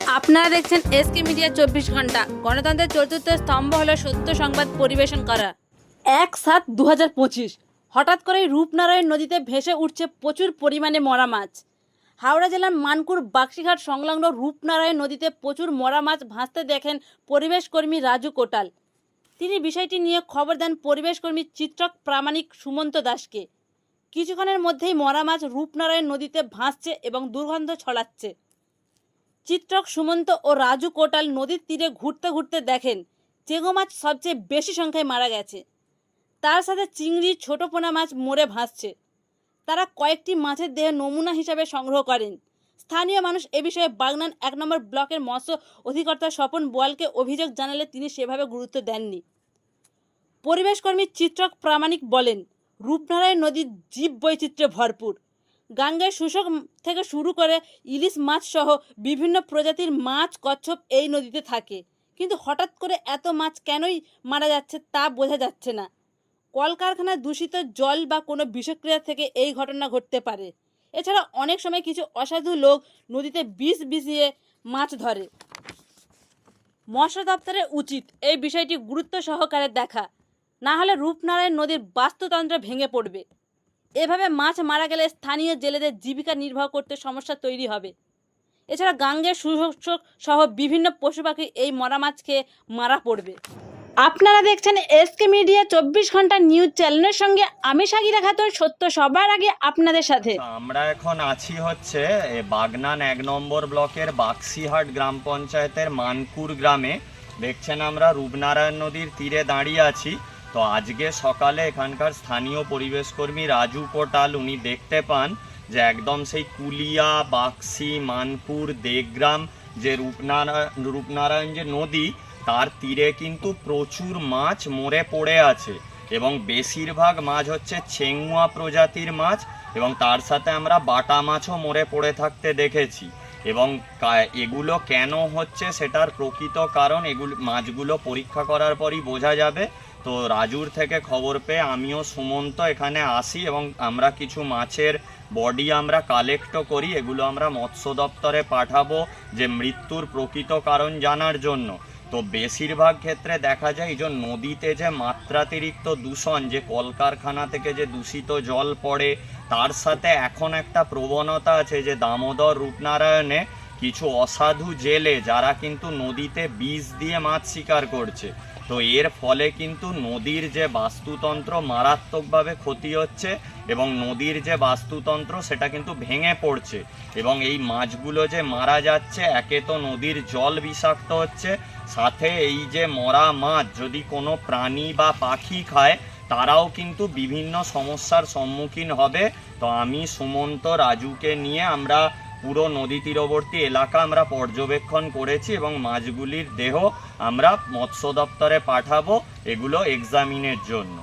আপনারা দেখছেন SK media চব্বিশ ঘণ্টা। গণতন্ত্রের চতুর্থ স্তম্ভ হলো সত্য সংবাদ পরিবেশন করা। এক সাত দু হঠাৎ করেই রূপনারায়ণ নদীতে ভেসে উঠছে প্রচুর পরিমাণে মরা মাছ। হাওড়া জেলার মানকুর বাক্সিঘাট সংলগ্ন রূপনারায়ণ নদীতে প্রচুর মরা মাছ ভাসতে দেখেন পরিবেশ কর্মী রাজু কোটাল। তিনি বিষয়টি নিয়ে খবর দেন পরিবেশ কর্মী চিত্রক প্রামাণিক সুমন্ত দাসকে। কিছুক্ষণের মধ্যেই মরা মাছ রূপনারায়ণ নদীতে ভাসছে এবং দুর্গন্ধ ছড়াচ্ছে। চিত্রক সুমন্ত ও রাজু কোটাল নদীর তীরে ঘুরতে ঘুরতে দেখেন, চেঙ্গো মাছ সবচেয়ে বেশি সংখ্যায় মারা গেছে। তার সাথে চিংড়ি, ছোট পোনা মাছ মরে ভাসছে। তারা কয়েকটি মাছের দেহ নমুনা হিসাবে সংগ্রহ করেন। স্থানীয় মানুষ এ বিষয়ে বাগনান এক নম্বর ব্লকের মৎস্য অধিকর্তা স্বপন বোয়ালকে অভিযোগ জানালে তিনি সেভাবে গুরুত্ব দেননি। পরিবেশকর্মী চিত্রক প্রামাণিক বলেন, রূপনারায়ণ নদীর জীব বৈচিত্র্যে ভরপুর। গাঙ্গের শুষক থেকে শুরু করে ইলিশ মাছ সহ বিভিন্ন প্রজাতির মাছ কচ্ছপ এই নদীতে থাকে। কিন্তু হঠাৎ করে এত মাছ কেনই মারা যাচ্ছে তা বোঝা যাচ্ছে না। কলকারখানার দূষিত জল বা কোনো বিষক্রিয়া থেকে এই ঘটনা ঘটতে পারে। এছাড়া অনেক সময় কিছু অসাধু লোক নদীতে বিষ বিছিয়ে মাছ ধরে। মৎস্য দপ্তরের উচিত এই বিষয়টি গুরুত্ব সহকারে দেখা। না হলে রূপনারায়ণ নদীর বাস্তুতন্ত্র ভেঙে পড়বে। এভাবে মাছ মারা গেলে স্থানীয় জেলেদের জীবিকা নির্বাহ করতে সমস্যা তৈরি হবে। এছাড়া গাঙ্গের সুশোষক সহ বিভিন্ন পশু পাখি এই মরা মাছ খেয়ে মারা পড়বে। আপনারা দেখছেন এসকে মিডিয়া চব্বিশ ঘণ্টা নিউজ চ্যানেলের সঙ্গে আমি সাগিরা খাতুন, সত্য সবার আগে আপনাদের সাথে। আমরা এখন আছি হচ্ছে বাগনান এক নম্বর ব্লকের বাক্সিহাট গ্রাম পঞ্চায়েতের মানকুর গ্রামে। দেখছেন আমরা রূপনারায়ণ নদীর তীরে দাঁড়িয়ে আছি। তো আজকে সকালে এখানকার স্থানীয় পরিবেশকর্মী রাজু কোটাল উনি দেখতে পান যে একদম সেই কুলিয়া, বাক্সি, মানপুর দেগ্রাম যে রূপনারায়ণ রূপনারায়ণ যে নদী, তার তীরে কিন্তু প্রচুর মাছ মরে পড়ে আছে এবং বেশিরভাগ মাছ হচ্ছে চেঙ্গুয়া প্রজাতির মাছ এবং তার সাথে আমরা বাটা মাছও মরে পড়ে থাকতে দেখেছি এবং এগুলো কেন হচ্ছে সেটার প্রকৃত কারণ, এগুলো, মাছগুলো পরীক্ষা করার পরই বোঝা যাবে। তো রাজুর থেকে খবর পেয়ে আমিও সুমন্ত এখানে আসি এবং আমরা কিছু মাছের বডি আমরা কালেক্টও করি, এগুলো আমরা মৎস্য দপ্তরে পাঠাবো যে মৃত্যুর প্রকৃত কারণ জানার জন্য। তো বেশিরভাগ ক্ষেত্রে দেখা যায়, এই যে নদীতে যে মাত্রাতিরিক্ত দূষণ, যে কলকারখানা থেকে যে দূষিত জল পড়ে, তার সাথে এখন একটা প্রবণতা আছে যে দামোদর রূপনারায়ণে কিছু অসাধু জেলে যারা কিন্তু নদীতে বিষ দিয়ে মাছ শিকার করছে। তো এর ফলে কিন্তু নদীর যে বাস্তুতন্ত্র মারাত্মকভাবে ক্ষতি হচ্ছে এবং নদীর যে বাস্তুতন্ত্র সেটা কিন্তু ভেঙে পড়ছে এবং এই মাছগুলো যে মারা যাচ্ছে, একে তো নদীর জল বিষাক্ত হচ্ছে, সাথে এই যে মরা মাছ যদি কোনো প্রাণী বা পাখি খায়, তারাও কিন্তু বিভিন্ন সমস্যার সম্মুখীন হবে। তো আমি সুমন্ত রাজুকে নিয়ে আমরা পুরো নদী তীরবর্তী এলাকা আমরা পর্যবেক্ষণ করেছি এবং মাছগুলির দেহ আমরা মৎস্য দপ্তরে পাঠাবো এগুলো এক্সামিনের জন্য।